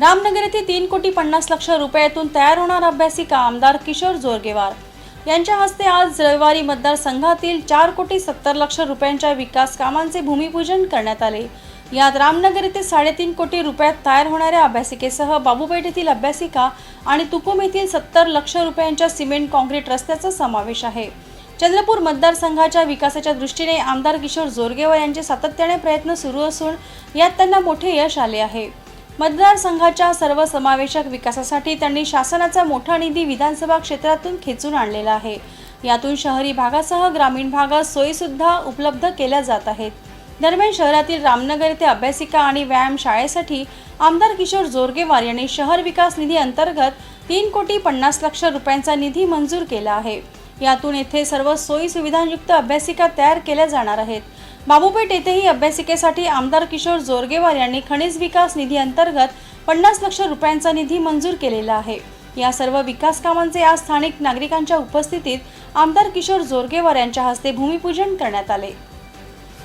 रामनगर येथे तीन कोटी पन्नास लक्ष रुपयातून तयार होणार अभ्यासिका आमदार किशोर जोरगेवार? यांच्या हस्ते आज रविवारी मतदारसंघातील चार कोटी सत्तर लक्ष रुपयांच्या विकास कामांचे भूमिपूजन करण्यात आले. यात रामनगर येथे साडेतीन कोटी रुपयात तयार होणाऱ्या अभ्यासिकेसह बाबूपेठ येथील अभ्यासिका आणि तुकुम येथील सत्तर लक्ष रुपयांच्या सिमेंट काँक्रीट रस्त्याचा समावेश आहे. चंद्रपूर मतदारसंघाच्या विकासाच्या दृष्टीने आमदार किशोर जोरगेवार यांचे सातत्याने प्रयत्न सुरू असून यात त्यांना मोठे यश आले आहे. मतदारसंघाच्या सर्वसमावेशक विकासासाठी त्यांनी शासनाचा मोठा निधी विधानसभा क्षेत्रातून खेचून आणलेला आहे. यातून शहरी भागासह ग्रामीण भागात सोयीसुद्धा उपलब्ध केल्या जात आहेत. दरम्यान शहरातील रामनगर येथे अभ्यासिका आणि व्यायाम शाळेसाठी आमदार किशोर जोरगेवार यांनी शहर विकास निधी अंतर्गत तीन कोटी पन्नास लक्ष रुपयांचा निधी मंजूर केला आहे. यातून येथे सर्व सोयी सुविधांयुक्त अभ्यासिका तयार केल्या जाणार आहेत. बाबूपेठ येथेही अभ्यासिकेसाठी आमदार किशोर जोरगेवार यांनी खनिज विकास निधी अंतर्गत पन्नास लक्ष रुपयांचा निधी मंजूर केलेला आहे. या सर्व विकास कामांचे आज स्थानिक नागरिकांच्या उपस्थितीत आमदार किशोर जोरगेवार यांच्या हस्ते भूमिपूजन करण्यात आले.